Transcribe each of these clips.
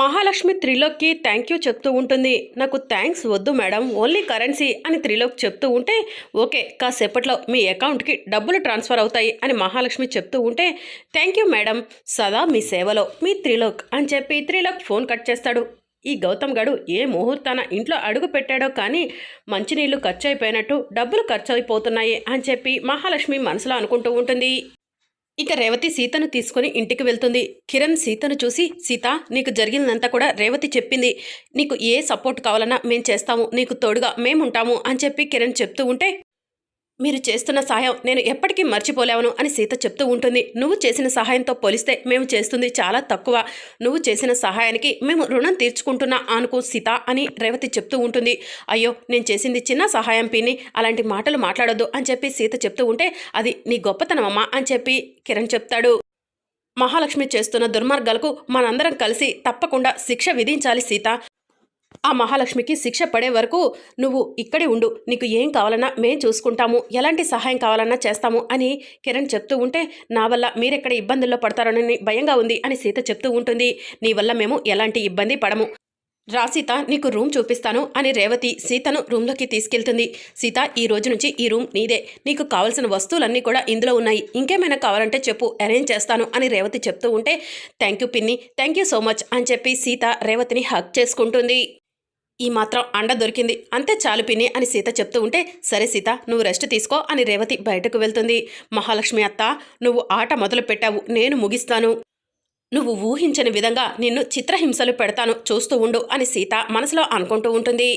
Mahalakshmi త్రిలోక్కి thank you చెప్తూ ఉంటుంది. నాకు థ్యాంక్స్ వద్దు మేడం ఓన్లీ కరెన్సీ అని త్రిలోక్ చెప్తూ ఉంటే ఓకే కాసేపట్లో మీ అకౌంట్కి డబ్బులు ట్రాన్స్ఫర్ అవుతాయి అని మహాలక్ష్మి చెప్తూ ఉంటే థ్యాంక్ యూ మేడం సదా మీ సేవలో మీ త్రిలోక్ అని చెప్పి త్రిలోక్ ఫోన్ కట్ చేస్తాడు. ఈ గౌతమ్ గడు ఏ ముహూర్తాన ఇంట్లో అడుగు పెట్టాడో కానీ మంచినీళ్ళు ఖర్చు అయిపోయినట్టు డబ్బులు ఖర్చు అయిపోతున్నాయి అని చెప్పి మహాలక్ష్మి మనసులో అనుకుంటూ ఉంటుంది. ఇక రేవతి సీతను తీసుకుని ఇంటికి వెళ్తుంది. కిరణ్ సీతను చూసి సీత నీకు జరిగిందంతా కూడా రేవతి చెప్పింది. నీకు ఏ సపోర్ట్ కావాలన్నా మేము చేస్తాము. నీకు తోడుగా మేముంటాము అని చెప్పి కిరణ్ చెప్తూ ఉంటే మీరు చేస్తున్న సహాయం నేను ఎప్పటికీ మర్చిపోలేవను అని సీత చెప్తూ ఉంటుంది. నువ్వు చేసిన సహాయంతో పోలిస్తే మేము చేస్తుంది చాలా తక్కువ. నువ్వు చేసిన సహాయానికి మేము రుణం తీర్చుకుంటున్నా అనుకో సీత అని రేవతి చెప్తూ ఉంటుంది. అయ్యో నేను చేసింది చిన్న సహాయం పిన్ని అలాంటి మాటలు మాట్లాడొద్దు అని చెప్పి సీత చెప్తూ ఉంటే అది నీ గొప్పతనమమ్మా అని చెప్పి కిరణ్ చెప్తాడు. మహాలక్ష్మి చేస్తున్న దుర్మార్గాలకు మనందరం కలిసి తప్పకుండా శిక్ష విధించాలి సీత. ఆ మహాలక్ష్మికి శిక్ష పడే వరకు నువ్వు ఇక్కడే ఉండు. నీకు ఏం కావాలన్నా మేం చూసుకుంటాము. ఎలాంటి సహాయం కావాలన్నా చేస్తాము అని కిరణ్ చెప్తూ ఉంటే నా వల్ల మీరెక్కడ ఇబ్బందుల్లో పడతారని భయంగా ఉంది అని సీత చెప్తూ ఉంటుంది. నీ వల్ల మేము ఎలాంటి ఇబ్బంది పడము. రా సీత నీకు రూమ్ చూపిస్తాను అని రేవతి సీతను రూమ్లోకి తీసుకెళ్తుంది. సీత ఈ రోజు నుంచి ఈ రూమ్ నీదే. నీకు కావలసిన వస్తువులన్నీ కూడా ఇందులో ఉన్నాయి. ఇంకేమైనా కావాలంటే చెప్పు అరేంజ్ చేస్తాను అని రేవతి చెప్తూ ఉంటే థ్యాంక్ యూ పిన్ని థ్యాంక్ యూ సో మచ్ అని చెప్పి సీత రేవతిని హక్ చేసుకుంటుంది. ఈ మాత్రం అండ దొరికింది. అంతే చాలు పిన్ని అని సీత చెప్తూ ఉంటే సరే సీత నువ్వు రెస్ట్ తీసుకో అని రేవతి బయటకు వెళ్తుంది. మహాలక్ష్మి అత్త నువ్వు ఆట మొదలు పెట్టావు నేను ముగిస్తాను. నువ్వు ఊహించని విధంగా నిన్ను చిత్రహింసలు పెడతాను చూస్తూ ఉండు అని సీత మనసులో అనుకుంటూ ఉంటుంది.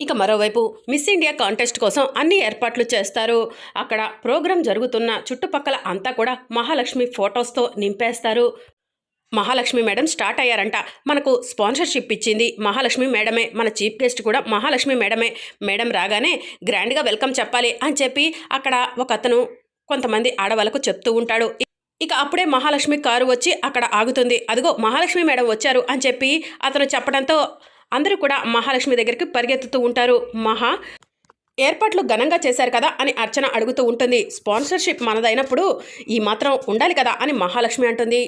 ఇక మరోవైపు మిస్ ఇండియా కాంటెస్ట్ కోసం అన్ని ఏర్పాట్లు చేస్తారు. అక్కడ ప్రోగ్రాం జరుగుతున్న చుట్టుపక్కల అంతా కూడా మహాలక్ష్మి ఫొటోస్తో నింపేస్తారు. మహాలక్ష్మి మేడం స్టార్ట్ అయ్యారంట. మనకు స్పాన్సర్షిప్ ఇచ్చింది మహాలక్ష్మి మేడమే. మన చీఫ్ గెస్ట్ కూడా మహాలక్ష్మి మేడమే. మేడం రాగానే గ్రాండ్గా వెల్కమ్ చెప్పాలి అని చెప్పి అక్కడ ఒక అతను కొంతమంది ఆడవాళ్ళకు చెప్తూ ఉంటాడు. ఇక అప్పుడే మహాలక్ష్మి కారు వచ్చి అక్కడ ఆగుతుంది. అదిగో మహాలక్ష్మి మేడం వచ్చారు అని చెప్పి అతను చెప్పడంతో అందరూ కూడా మహాలక్ష్మి దగ్గరికి పరిగెత్తుతూ ఉంటారు. మహా ఏర్పాట్లు ఘనంగా చేశారు కదా అని అర్చన అడుగుతూ ఉంటుంది. స్పాన్సర్షిప్ మనదైనప్పుడు ఈ మాత్రం ఉండాలి కదా అని మహాలక్ష్మి అంటుంది.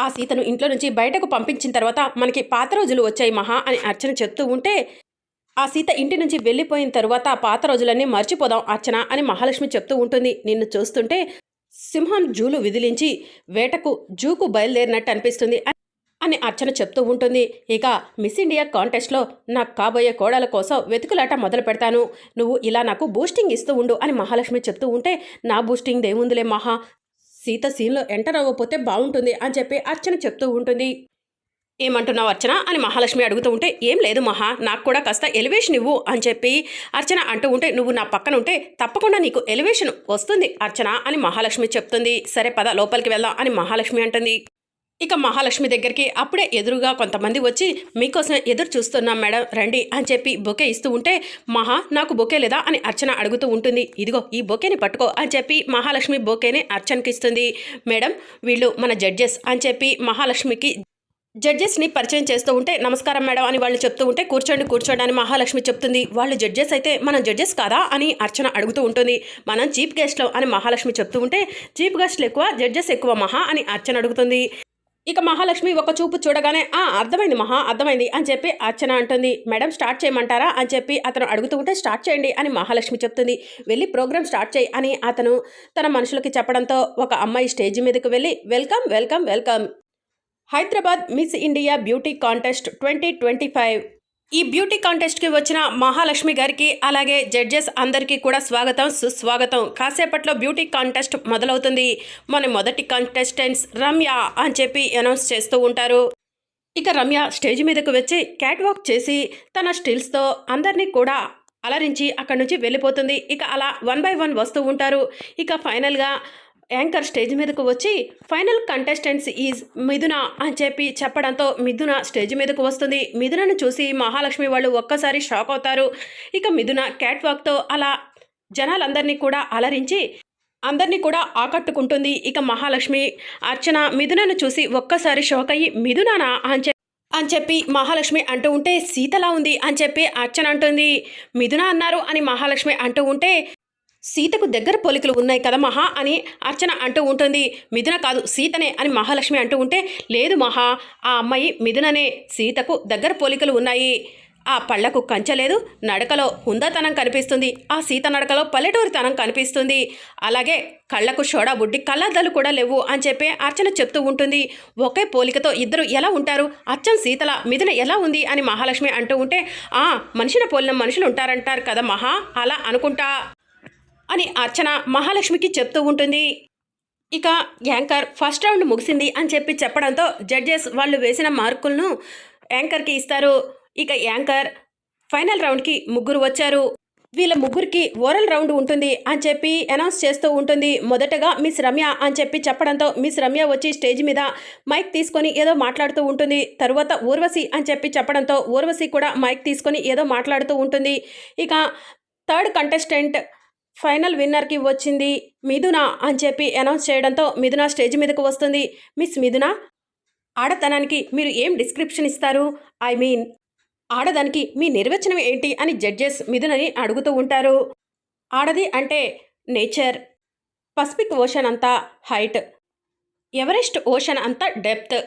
ఆ సీతను ఇంట్లో నుంచి బయటకు పంపించిన తర్వాత మనకి పాత రోజులు వచ్చాయి మహా అని అర్చన చెప్తూ ఉంటే ఆ సీత ఇంటి నుంచి వెళ్ళిపోయిన తర్వాత పాత రోజులన్నీ మర్చిపోదాం అర్చన అని మహాలక్ష్మి చెప్తూ ఉంటుంది. నిన్ను చూస్తుంటే సింహం జూలు విదిలించి వేటకు జూకు బయలుదేరినట్టు అనిపిస్తుంది అని అర్చన చెప్తూ ఉంటుంది. ఇక మిస్ ఇండియా కాంటెస్ట్లో నాకు కాబోయే కోడల కోసం వెతుకులాట మొదలు పెడతాను. నువ్వు ఇలా నాకు బూస్టింగ్ ఇస్తూ ఉండు అని మహాలక్ష్మి చెప్తూ ఉంటే నా బూస్టింగ్ ఏముందిలే మహా? సీత సీన్లో ఎంటర్ అవ్వకపోతే బాగుంటుంది అని చెప్పి అర్చన చెప్తూ ఉంటుంది. ఏమంటున్నావు అర్చన? అని మహాలక్ష్మి అడుగుతూ ఉంటే ఏం లేదు మహా నాకు కూడా కాస్త ఎలివేషన్ ఇవ్వు అని చెప్పి అర్చన అంటూ ఉంటే నువ్వు నా పక్కన ఉంటే తప్పకుండా నీకు ఎలివేషన్ వస్తుంది అర్చన అని మహాలక్ష్మి చెప్తుంది. సరే పద లోపలికి వెళ్దాం అని మహాలక్ష్మి అంటుంది. ఇక మహాలక్ష్మి దగ్గరికి అప్పుడే ఎదురుగా కొంతమంది వచ్చి మీకోసం ఎదురు చూస్తున్నాం మేడం రండి అని చెప్పి బొకే ఇస్తూ ఉంటే మహా నాకు బొకే లేదా? అని అర్చన అడుగుతూ ఉంటుంది. ఇదిగో ఈ బొకేని పట్టుకో అని చెప్పి మహాలక్ష్మి బొకేని అర్చనకి ఇస్తుంది మేడం వీళ్ళు మన జడ్జెస్ అని చెప్పి మహాలక్ష్మికి జడ్జెస్ని పరిచయం చేస్తూ ఉంటే నమస్కారం మేడం అని వాళ్ళు చెప్తూ ఉంటే కూర్చోండి కూర్చోండి అని మహాలక్ష్మి చెప్తుంది. వాళ్ళు జడ్జెస్ అయితే మనం జడ్జెస్ కాదా? అని అర్చన అడుగుతూ ఉంటుంది. మనం చీఫ్ గెస్ట్లో అని మహాలక్ష్మి చెప్తూ ఉంటే చీఫ్ గెస్ట్లు ఎక్కువ జడ్జెస్ ఎక్కువ మహా అని అర్చన అడుగుతుంది. ఇక మహాలక్ష్మి ఒక చూపు చూడగానే ఆ అర్థమైంది మహా అర్థమైంది అని చెప్పి అర్చన అంటుంది. మేడం స్టార్ట్ చేయమంటారా? అని చెప్పి అతను అడుగుతూ ఉంటే స్టార్ట్ చేయండి అని మహాలక్ష్మి చెప్తుంది. వెళ్ళి ప్రోగ్రామ్ స్టార్ట్ చేయి అని అతను తన మనుషులకి చెప్పడంతో ఒక అమ్మాయి స్టేజ్ మీదకి వెళ్ళి welcome welcome welcome. Hyderabad miss India beauty contest twenty twenty five ఈ బ్యూటీ కాంటెస్ట్కి వచ్చిన మహాలక్ష్మి గారికి అలాగే జడ్జెస్ అందరికీ కూడా స్వాగతం సుస్వాగతం. కాసేపట్లో బ్యూటీ కాంటెస్ట్ మొదలవుతుంది. మన మొదటి కాంటెస్టెంట్స్ రమ్య అని చెప్పి అనౌన్స్ చేస్తూ ఉంటారు. ఇక రమ్య స్టేజ్ మీదకు వచ్చి క్యాట్ వాక్ చేసి తన స్టిల్స్తో అందరినీ కూడా అలరించి అక్కడి నుంచి వెళ్ళిపోతుంది. ఇక అలా వన్ బై వన్ వస్తూ ఉంటారు. ఇక ఫైనల్గా యాంకర్ స్టేజ్ మీదకు వచ్చి ఫైనల్ కంటెస్టెంట్స్ ఈజ్ మిథున అని చెప్పి చెప్పడంతో మిథున స్టేజ్ మీదకు వస్తుంది. మిథునను చూసి మహాలక్ష్మి వాళ్ళు ఒక్కసారి షాక్ అవుతారు. ఇక మిథున క్యాట్ వాక్తో అలా జనాలందరినీ కూడా అలరించి అందరినీ కూడా ఆకట్టుకుంటుంది ఇక మహాలక్ష్మి. అర్చన మిథునను చూసి ఒక్కసారి షాక్ అయ్యి మిథునానా? అని చెప్పి అని చెప్పి మహాలక్ష్మి అంటూ ఉంటే సీతలా ఉంది అని చెప్పి అర్చన అంటుంది. మిథున అన్నారు అని మహాలక్ష్మి అంటూ ఉంటే సీతకు దగ్గర పోలికలు ఉన్నాయి కదా మహా అని అర్చన అంటూ ఉంటుంది. మిథున కాదు సీతనే అని మహాలక్ష్మి అంటూ ఉంటే లేదు మహా ఆ అమ్మాయి మిథుననే సీతకు దగ్గర పోలికలు ఉన్నాయి. ఆ పళ్ళకు కంచలేదు నడకలో హుందాతనం కనిపిస్తుంది. ఆ సీత నడకలో పల్లెటూరితనం కనిపిస్తుంది. అలాగే కళ్ళకు షోడా బుడ్డి కళ్ళద్దాలు కూడా లేవు అని చెప్పి అర్చన చెప్తూ ఉంటుంది. ఒకే పోలికతో ఇద్దరు ఎలా ఉంటారు? అర్చన సీతల మిథున ఎలా ఉంది అని మహాలక్ష్మి అంటూ ఉంటే ఆ మనిషిని పోలిన మనుషులు ఉంటారంటారు కదా మహా అలా అనుకుంటా. అని అర్చన మహాలక్ష్మికి చెప్తూ ఉంటుంది. ఇక యాంకర్ ఫస్ట్ రౌండ్ ముగిసింది అని చెప్పి చెప్పడంతో జడ్జెస్ వాళ్ళు వేసిన మార్కులను యాంకర్కి ఇస్తారు. ఇక యాంకర్ ఫైనల్ రౌండ్కి ముగ్గురు వచ్చారు. వీళ్ళ ముగ్గురికి ఓరల్ రౌండ్ ఉంటుంది అని చెప్పి అనౌన్స్ చేస్తూ ఉంటుంది. మొదటగా మిస్ రమ్య అని చెప్పి చెప్పడంతో మిస్ రమ్య వచ్చి స్టేజ్ మీద మైక్ తీసుకొని ఏదో మాట్లాడుతూ ఉంటుంది. తరువాత ఊర్వశి అని చెప్పి చెప్పడంతో ఊర్వశి కూడా మైక్ తీసుకొని ఏదో మాట్లాడుతూ ఉంటుంది. ఇక థర్డ్ కంటెస్టెంట్ ఫైనల్ విన్నర్కి వచ్చింది మిథున అని చెప్పి అనౌన్స్ చేయడంతో మిథున స్టేజ్ మీదకు వస్తుంది. మిస్ మిథున ఆడతనానికి మీరు ఏం డిస్క్రిప్షన్ ఇస్తారు? ఐ మీన్ ఆడదానికి మీ నిర్వచనం ఏంటి అని జడ్జెస్ మిథునని అడుగుతూ ఉంటారు. ఆడది అంటే నేచర్ పసిఫిక్ ఓషన్ అంతా హైట్ ఎవరెస్ట్ ఓషన్ అంతా డెప్త్.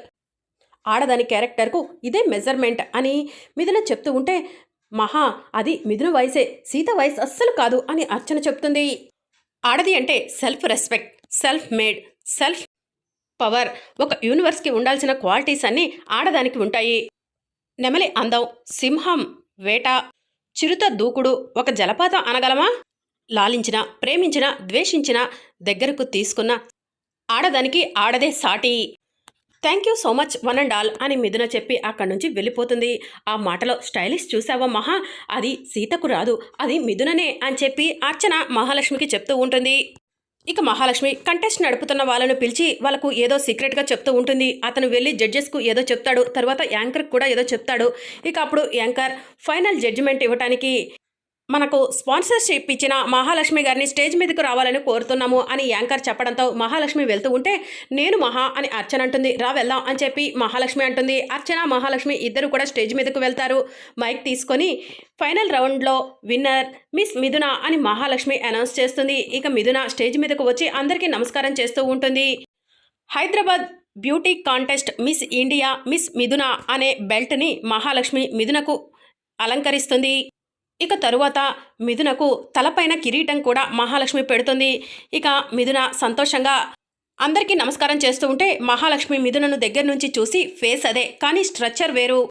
ఆడదాని క్యారెక్టర్కు ఇదే మెజర్మెంట్ అని మిథున చెప్తూ ఉంటే మహా అది మిథున వయసే సీత వయసు అస్సలు కాదు అని అర్చన చెప్తుంది. ఆడది అంటే self respect self made self power. ఒక యూనివర్స్కి ఉండాల్సిన క్వాలిటీస్ అన్నీ ఆడదానికి ఉంటాయి. నెమలి అందం సింహం వేట చిరుత దూకుడు ఒక జలపాతం అనగలమా? లాలించిన ప్రేమించిన ద్వేషించిన దగ్గరకు తీసుకున్న ఆడదానికి ఆడదే సాటి. Thank you so much one and all అని మిథున చెప్పి అక్కడి నుంచి వెళ్ళిపోతుంది. ఆ మాటలో స్టైలిష్ చూసావా మహా? అది సీతకు రాదు అది మిథుననే అని చెప్పి అర్చన మహాలక్ష్మికి చెప్తూ ఉంటుంది. ఇక మహాలక్ష్మి కంటెస్ట్ నడుపుతున్న వాళ్ళను పిలిచి వాళ్ళకు ఏదో సీక్రెట్గా చెప్తూ ఉంటుంది. అతను వెళ్ళి జడ్జెస్కు ఏదో చెప్తాడు తర్వాత యాంకర్కి కూడా ఏదో చెప్తాడు. ఇక అప్పుడు యాంకర్ ఫైనల్ జడ్జిమెంట్ ఇవ్వడానికి మనకు స్పాన్సర్షిప్ ఇచ్చిన మహాలక్ష్మి గారిని స్టేజ్ మీదకు రావాలని కోరుతున్నాము అని యాంకర్ చెప్పడంతో మహాలక్ష్మి వెళ్తూ ఉంటే నేను మహా అని అర్చన అంటుంది. రా వెళ్దాం అని చెప్పి మహాలక్ష్మి అంటుంది. అర్చన మహాలక్ష్మి ఇద్దరు కూడా స్టేజ్ మీదకు వెళ్తారు. మైక్ తీసుకొని ఫైనల్ రౌండ్లో విన్నర్ మిస్ మిథున అని మహాలక్ష్మి అనౌన్స్ చేస్తుంది. ఇక మిథున స్టేజ్ మీదకు వచ్చి అందరికీ నమస్కారం చేస్తూ ఉంటుంది. Hyderabad beauty contest miss India miss Mithuna అనే బెల్ట్ని మహాలక్ష్మి మిథునకు అలంకరిస్తుంది. ఇక తరువాత మిథునకు తలపైన కిరీటం కూడా మహాలక్ష్మి పెడుతుంది. ఇక మిథున సంతోషంగా అందరికీ నమస్కారం చేస్తూ ఉంటే మహాలక్ష్మి మిథునను దగ్గర నుంచి చూసి ఫేస్ అదే. కానీ స్ట్రక్చర్ వేరు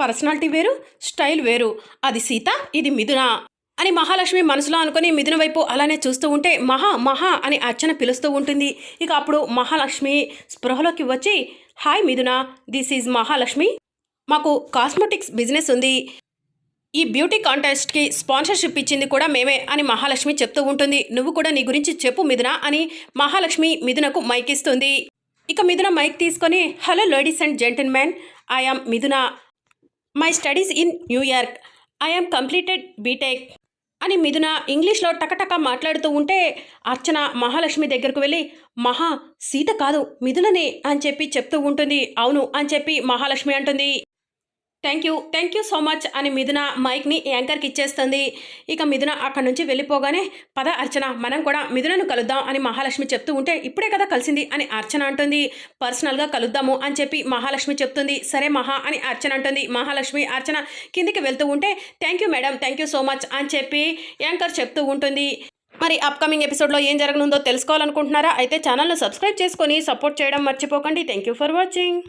పర్సనాలిటీ వేరు స్టైల్ వేరు. అది సీత ఇది మిథున అని మహాలక్ష్మి మనసులో అనుకుని మిథున వైపు అలానే చూస్తూ ఉంటే మహా మహా అని అర్చన పిలుస్తూ ఉంటుంది. ఇక అప్పుడు మహాలక్ష్మి స్పృహలోకి వచ్చి హాయ్ మిథున దిస్ ఈజ్ మహాలక్ష్మి. మాకు కాస్మెటిక్స్ బిజినెస్ ఉంది. ఈ బ్యూటీ కాంటెస్ట్కి స్పాన్సర్షిప్ ఇచ్చింది కూడా మేమే అని మహాలక్ష్మి చెప్తూ ఉంటుంది. నువ్వు కూడా నీ గురించి చెప్పు మిథున అని మహాలక్ష్మి మిథునకు మైక్ ఇస్తుంది. ఇక మిథున మైక్ తీసుకొని hello ladies and gentlemen I am Mithuna. My studies in New York I am completed B Tech. అని మిథున ఇంగ్లీష్లో టకటక మాట్లాడుతూ ఉంటే అర్చన మహాలక్ష్మి దగ్గరకు వెళ్ళి మహా సీత కాదు మిథుననే అని చెప్పి చెప్తూ ఉంటుంది. అవును అని చెప్పి మహాలక్ష్మి అంటుంది. Thank you. Thank you so much అని మిథున మైక్ని యాంకర్కి ఇచ్చేస్తుంది. ఇక మిథున అక్కడి నుంచి వెళ్ళిపోగానే పద అర్చన మనం కూడా మిథునను కలుద్దాం అని మహాలక్ష్మి చెప్తూ ఉంటే ఇప్పుడే కదా కలిసింది అని అర్చన అంటుంది. పర్సనల్గా కలుద్దాము అని చెప్పి మహాలక్ష్మి చెప్తుంది. సరే మహా అని అర్చన అంటుంది. మహాలక్ష్మి అర్చన కిందికి వెళ్తూ ఉంటే thank you madam thank you so much అని చెప్పి యాంకర్ చెప్తూ ఉంటుంది. మరి అప్కమింగ్ ఎపిసోడ్లో ఏం జరగనుందో తెలుసుకోవాలనుకుంటున్నారా? అయితే ఛానల్ను సబ్స్క్రైబ్ చేసుకొని సపోర్ట్ చేయడం మర్చిపోకండి. Thank you for watching.